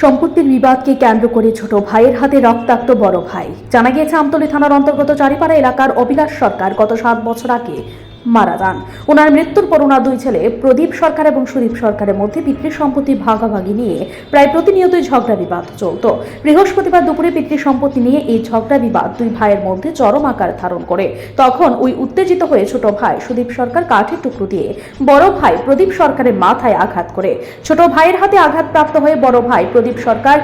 সম্পত্তির বিবাদকে কেন্দ্র করে ছোট ভাইয়ের হাতে রক্তাক্ত বড় ভাই। জানা গিয়েছে, আমতলী থানার অন্তর্গত চারিপাড়া এলাকার অভিলাষ সরকার গত সাত বছর আগে মারা যান। ওনার মৃত্যুর পর ওনার দুই ছেলে, প্রদীপ সরকার এবং সুদীপ সরকারের মধ্যে পিতৃ সম্পত্তি ভাগাভাগি নিয়ে প্রায় প্রতিনিয়তই ঝগড়া বিবাদ চলত। বৃহস্পতিবার দুপুরে পিতৃ সম্পত্তি নিয়ে এই ঝগড়া বিবাদ দুই ভাইয়ের মধ্যে চরম আকার ধারণ করে। তখন ওই উত্তেজিত হয়ে ছোট ভাই সুদীপ সরকার কাঠের টুকরো দিয়ে, বড় ভাই প্রদীপ সরকারের মাথায় আঘাত করে। ছোট ভাইয়ের হাতে আঘাতপ্রাপ্ত হয়ে বড় ভাই প্রদীপ সরকার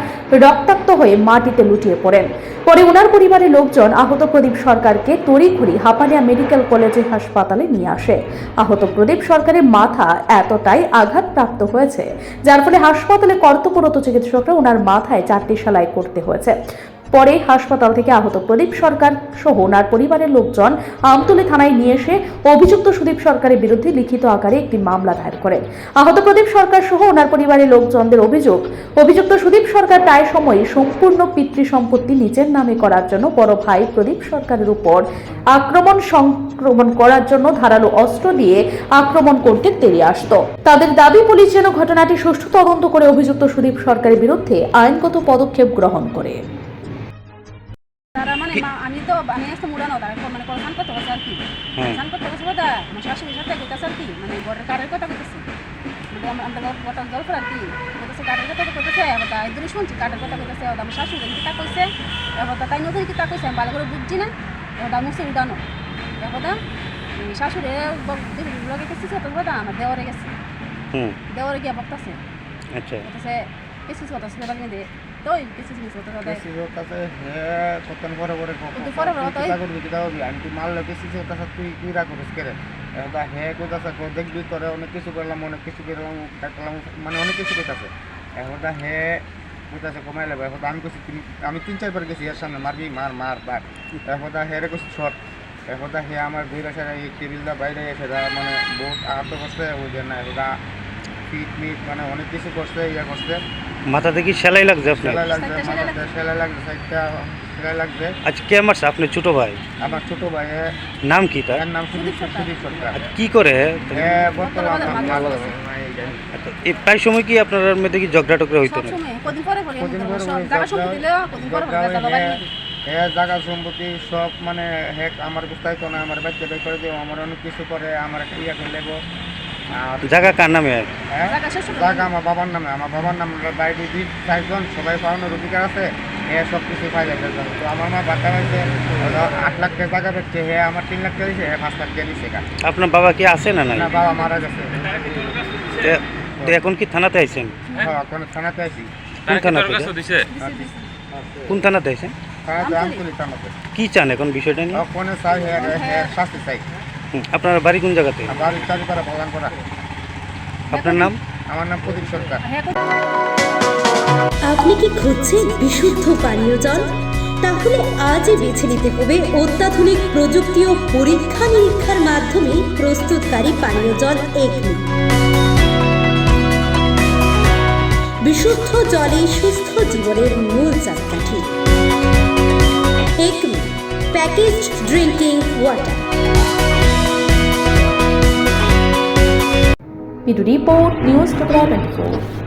রক্তাক্ত হয়ে মাটিতে লুটিয়ে পড়েন। পরে ওনার পরিবারের লোকজন আহত প্রদীপ সরকারকে তড়িঘড়ি হাপানিয়া মেডিকেল কলেজে হাসপাতালে নিয়ে আসে। আহত প্রদীপ সরকারের মাথা এতটাই আঘাতপ্রাপ্ত হয়েছে, যার ফলে হাসপাতালে কর্তব্যরত চিকিৎসকরা ওনার মাথায় চারটি সেলাই করতে হয়েছে। পরে হাসপাতাল থেকে আহত প্রদীপ সরকার সহ ওনার পরিবারের লোকজন আমতলী থানায় নিয়ে এসে অভিযুক্ত সুদীপ সরকারের বিরুদ্ধে লিখিত আকারে একটি মামলা দায়ের করেন। আহত প্রদীপ সরকার সহ ওনার পরিবারের লোকজনদের অভিযোগ, অভিযুক্ত সুদীপ সরকার প্রায় সময় সম্পূর্ণ পিতৃ সম্পত্তি নিজের নামে করার জন্য বড় ভাই প্রদীপ সরকারের উপর আক্রমণ সংক্রমণ করার জন্য ধারালো অস্ত্র দিয়ে আক্রমণ করতে তেড়ে আসত। তাদের দাবি, পুলিশ যেন ঘটনাটি সুষ্ঠু তদন্ত করে অভিযুক্ত সুদীপ সরকারের বিরুদ্ধে আইনগত পদক্ষেপ গ্রহণ করে। তারা আমি তো আমি আসতে মুড়ানো তারা মানে স্নান করতে গেছে আর কি হ্যাঁ। স্নান করতে গেছে বোধ আমার শাশুড়ির সাথে কইতাছে আর কি মানে ঘরের কারের কথা কইতেছে মানে আমরা আমরা গল্প আর কি কইতেছে কারের কথা কইতেছে এবার তাই দূরে শুনছি কারের কথা কইতেছে আমার শাশুড়ি কি তা কইছে এবার তাই নতুন কি তা কইছে আমি ভালো করে বুঝছি না এবার আমি মুছে উদানো এবার শাশুড়ি লগে গেছি তো বোধ আমার দেওয়ারে গেছে দেওয়ারে গিয়ে বকতাছে আচ্ছা কেসিস কথা শুনে দে কথা হে কতন পরে পরে পরে পরে করবি করবি আমি তুই মারলে বেশি হতাছে তুই কি রা করিস কে রে এটা হে কইতাছে কো দেখবি তোরে অনেক কিছু করলাম অনেক কিছু করলাম ডাকলাম মানে অনেক কিছু কইতাছে এখন হে কইতাছে কমাই লেবে এখন আমি কইছি তিন- আমি তিন চারবার গেছি এর সামনে মারবি মার মার বার এখন হে রে কইছি শর্ট এখন হে আমার দুই এই টেবিলটা বাইরে এসে মানে বহুত আহত করছে ওই জন্য এখন ফিট মিট মানে অনেক কিছু করছে ইয়া করছে। মাথা দেখি সেলাই লাগছে আপনার? সেলাই লাগছে সাইডটা সেলাই মাথাতে সেলাই লাগছে সাইডটা সেলাই লাগছে। আচ্ছা কে মারছে? আপনি ছোট ভাই? আমার ছোট ভাই নাম কি তার? নাম সুদীপ সুদীপ সরকার। কি করে? বর্তমান ভালো ভালো আচ্ছা, এই প্রায় সময় কি আপনার মধ্যে কি ঝগড়া টগড়া হইতো সব না কদিন পরে পরে কদিন পরে সব জায়গা সম্পত্তি হয়ে জায়গা সব মানে হে আমার গুস্তাইত না আমার বাচ্চা বের করে দিও আমার অনেক কিছু করে আমার একটা ইয়া করে লেবো। আর জায়গা কার নামে? আর হ্যাঁ জায়গা আমার বাবার নামে আমার বাবার নামে বাইরে দুই চারজন সবাই পাওয়ানোর অধিকার আছে হে সব কিছু পাই যাবে তো আমার মা বাচ্চা হয়েছে আট লাখ টাকা জায়গা পেচ্ছে হে আমার তিন লাখ টাকা দিছে হে পাঁচ লাখ টাকা দিছে আপনার বাবা কি আছে না নাই? না বাবা মারা গেছে। তো এখন কি থানাতে আইছেন? হ্যাঁ কোনো থানাতে আছি কোন থানাতে। কোন থানাতে আইছেন? কি চান এখন বিষয়টা নিয়ে? ওখানে চাই শাস্তি চাই। আপনার বাড়ি কোন জায়গাতে? আপনার নাম? আমার নাম প্রদীপ সরকার। হ্যাঁ আপনি কি খুঁজছেন বিশুদ্ধ পানীয় জল? তাহলে আজই বেছে নিতে হবে অত্যাধুনিক প্রযুক্তি ও পরীক্ষা নিরীক্ষার মাধ্যমে প্রস্তুতকারী পানীয় জল একমি বিশুদ্ধ জলে সুস্থ জীবনের মূল চাকাঠি। Acme packaged drinking water video report news twenty four